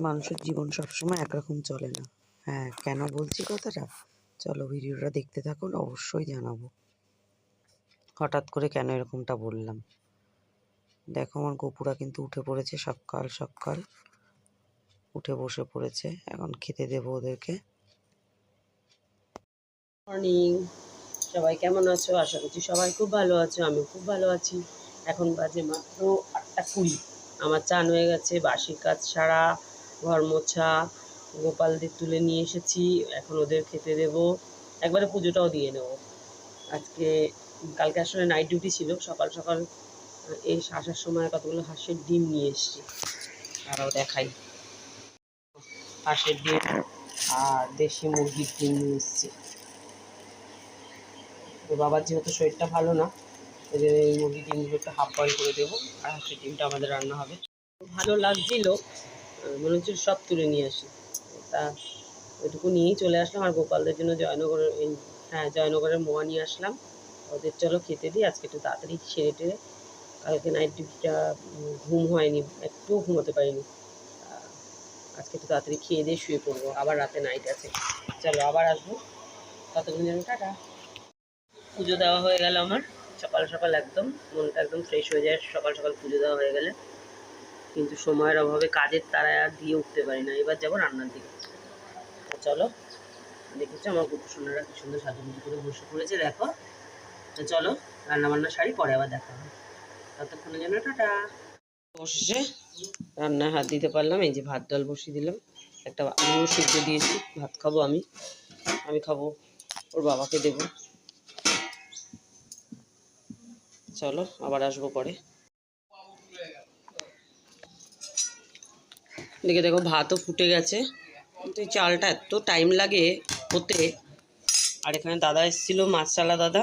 মানুষের জীবন সবসময় একরকম চলে না। হ্যাঁ কেন বলছি কথাটা? চলো ভিডিওটা দেখতে থাকুন, অবশ্যই জানাব। হঠাৎ করে কেন এরকমটা বললাম? দেখো আমার গোপুরা কিন্তু উঠে পড়েছে সকাল সকাল। উঠে বসে পড়েছে, এখন খেতে দেবো ওদেরকে। মর্নিং সবাই কেমন আছো? আশা করছি সবাই খুব ভালো আছো আমি খুব ভালো আছি। এখন বাজে মাত্র আটটা কুড়ি। আমার চান হয়ে গেছে বাসির কাজ সারা। ঘর মোছা গোপালদের তুলে নিয়ে এসেছি, এখন ওদের খেতে দেব। একবারে পুজোটাও দিয়ে নেব। আজকে, কালকে আসলে নাইট ডিউটি ছিল, সকাল সকাল এই আসার সময় কতগুলো হাঁসের ডিম নিয়ে এসেছি। আরও দেখাই। হাঁসের ডিম আর দেশি মুরগির ডিম নিয়ে এসেছি। বাবার যেহেতু শরীরটা ভালো না ওই জন্য এই মুরগির ডিমগুলো একটু হাফ বয়েল করে দেবো, আর হাঁসের ডিমটা আমাদের রান্না হবে। ভালো লাগছিল মনে হচ্ছে সব তুলে নিয়ে আসি। তা ওইটুকু নিয়েই চলে আসলাম। আর গোপালদের জন্য জয়নগরের এই হ্যাঁ জয়নগরের মোয়া নিয়ে আসলাম। ওদের চলো খেতে দিই। আজকে একটু তাড়াতাড়ি সেরে টেরে কালকে নাইট ডিউটিটা ঘুম হয়নি একটুও ঘুমোতে পারিনি। আজকে একটু তাড়াতাড়ি খেয়ে দিয়ে শুয়ে পড়ব। আবার রাতে নাইট আছে। চলো আবার আসব। ততক্ষণ যেন টাটা। পুজো দেওয়া হয়ে গেল আমার। সকাল সকাল একদম, মনটা একদম ফ্রেশ হয়ে যায়। সকাল সকাল পুজো দেওয়া হয়ে গেলে। কিন্তু সময়ের অভাবে কাজের তারায় আর দিয়ে উঠতে পারি না। এবার যাব রান্নার দিকে। চলো দেখেছ আমার গুপু সোনারা কি সুন্দর সাজুগুজু করে বসে পড়েছে, দেখো। তো চলো রান্না বান্না শাড়ি পরে আবার দেখা হবে। ততক্ষণের জন্য টাটা। বসে রান্নায় হাত দিতে পারলাম, এই যে ভাত ডাল বসিয়ে দিলাম। একটা আলুও সিদ্ধ দিয়েছি, ভাত খাব আমি। আমি খাব, ওর বাবাকে দেবো। চলো, আবার আসব পরে। দেখে দেখো ভাতও ফুটে গেছে। কিন্তু এই চালটা এত টাইম লাগে হতে। আর এখানে দাদা এসেছিল, মাছ চালা দাদা।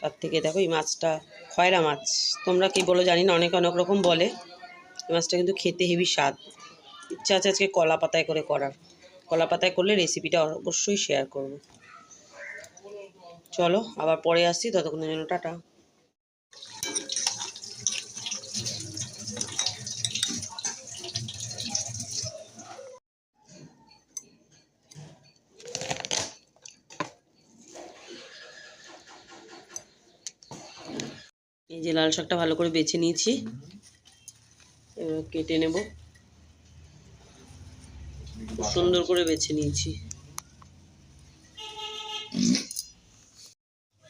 তার থেকে দেখো এই মাছটা, খয়রা মাছ। তোমরা কি বলো জানি না, অনেকে অনেক রকম বলে। এই মাছটা কিন্তু খেতে হেভি স্বাদ। ইচ্ছা আছে আজকে কলা পাতায় করে করার। কলা পাতায় করলে রেসিপিটা অবশ্যই শেয়ার করব। চলো, আবার পরে আসছি। ততক্ষণের জন্য টাটা। এই যে লাল শাকটা ভালো করে বেছে নিয়েছি। এবার কেটে নেব। খুব সুন্দর করে বেছে নিয়েছি।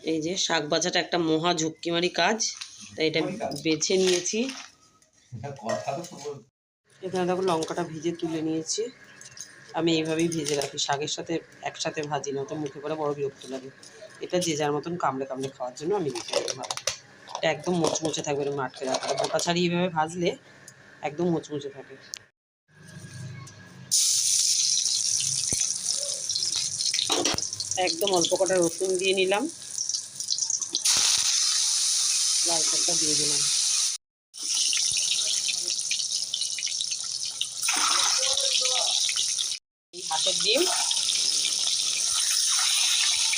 এই যে শাক বাজাটা একটা মহা ঝুঁকিমারি কাজ, তাই এটা বেছে নিয়েছি। এখানে দেখো লঙ্কাটা ভেজে তুলে নিয়েছি। আমি এইভাবেই ভেজে রাখি, শাকের সাথে একসাথে ভাজি না তো মুখে করে বড় বিরক্ত লাগে। এটা যে যার মতন কামড়ে কামড়ে খাওয়ার জন্য আমি দিই একদম মুচমুচে থাকবে এরকম আটকে রাখা গোটা ছাড়িয়ে এইভাবে ভাজলে একদম মুচমুচে থাকে। একদম অল্প কটা রসুন দিয়ে নিলাম। লাল শাকটা দিয়ে দিলাম। হাঁসের ডিম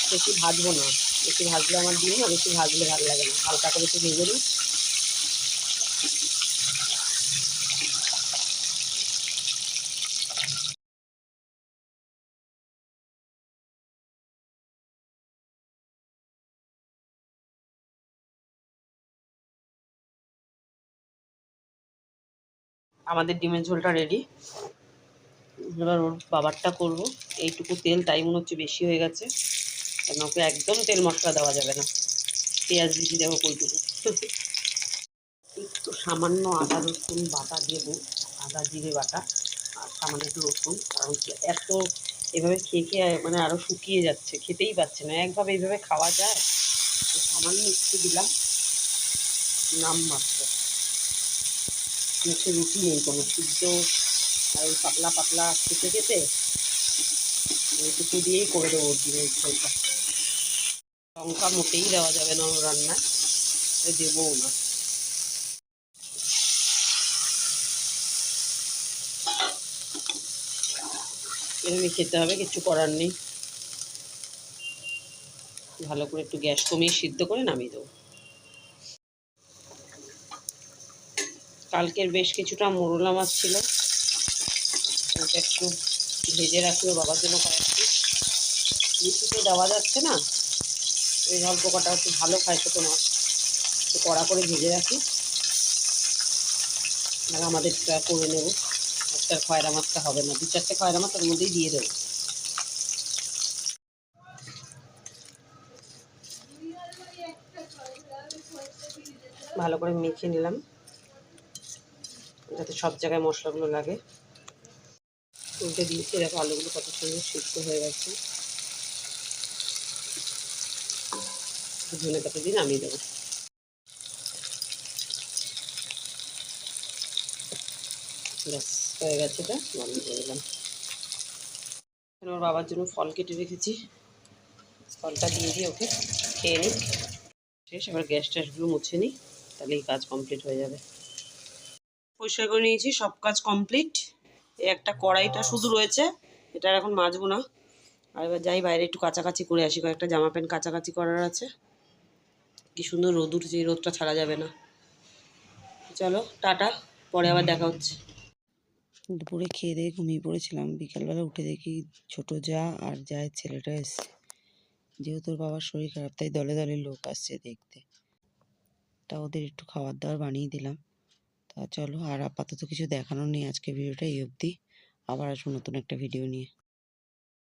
বেশি ভাজবো না। বেশি ভাজলে আমার ডিম না বেশি ভাজলে ভালো লাগে না। হালকা করে একটু ভেজে নিই। আমাদের ডিমের ঝোলটা রেডি এবার ওর বাবারটা করব। এইটুকু তেল তাই মনে হচ্ছে বেশি হয়ে গেছে। কারণ ওকে একদম তেল মশলা দেওয়া যাবে না। পেঁয়াজ বেশি দেবো কইটুকু। একটু সামান্য আদা, রসুন বাটা দেবো, আদা, জিরে বাটা, আর সামান্য একটু রসুন, কারণ এত এভাবে খেয়ে খেয়ে মানে আরও শুকিয়ে যাচ্ছে, খেতেই পাচ্ছে না। একভাবে এইভাবে খাওয়া যায়? তো সামান্য একটু দিলাম, নাম মাত্র। মুখে রুটি নেই কোনো, সিদ্ধ আর ওই পাতলা পাতলা খেতে খেতে এইটুকু দিয়েই করে দেবো ডিমের ঝোলটা। লঙ্কা মোটেই দেওয়া যাবে না ওর রান্নায়। দেবও না। এরকমই খেতে হবে, কিছু করার নেই। ভালো করে একটু গ্যাস কমিয়ে সিদ্ধ করে নামিয়ে দেবো। কালকের বেশ কিছুটা মোরলা মাছ ছিল। একটু ভেজে রাখল বাবার জন্য কয়েকটি। বেশি তো দেওয়া যাচ্ছে না? এই অল্প কটা একটু ভালো খায় ছোটো মাছ একটু কড়া করে ভেজে রাখি। আর আমাদেরটা করে নেব। আর খয়রা মাছটা হবে না, দু চারটে খয়রা মাছ তার মধ্যেই দিয়ে দেবো। ভালো করে মেখে নিলাম, যাতে সব জায়গায় মশলাগুলো লাগে। উল্টে দিয়েছি, দেখো আলুগুলো কত সুন্দর সিদ্ধ হয়ে গেছে। ধনে পাতা দিয়ে নামিয়ে দেবো। ব্যাস, হয়ে গেছে এটা বন্ধ দিলাম। ওর বাবার জন্য ফল কেটে রেখেছি। ফলটা দিয়ে দিয়ে ওকে খেয়ে নিই। শেষ, এবার গ্যাস ট্যাসগুলো মুছে নিই, তাহলে এই কাজ কমপ্লিট হয়ে যাবে। পরিষ্কার করে নিয়েছি, সব কাজ কমপ্লিট এই একটা কড়াইটা শুধু রয়েছে, এটা আর এখন মাজবো না। আর এবার যাই বাইরে একটু কাছাকাছি করে আসি, কয়েকটা জামা প্যান্ট কাছাকাছি করার আছে। কি সুন্দর রোদ উঠেছে রোদটা ছাড়া যাবে না। চলো, টাটা, পরে আবার দেখা হচ্ছে। দুপুরে খেয়ে দিয়ে ঘুমিয়ে পড়েছিলাম। বিকালবেলা উঠে দেখি ছোট যা আর জায়ের ছেলেটা এসছে। যেহেতু বাবার শরীর খারাপ, তাই দলে দলে লোক আসছে দেখতে। তা ওদের একটু খাবার দাবার বানিয়ে দিলাম। তা চলো, আর আপাতত কিছু দেখানোর নেই আজকে ভিডিওটা এই অবধি। আবার আসব নতুন একটা ভিডিও নিয়ে।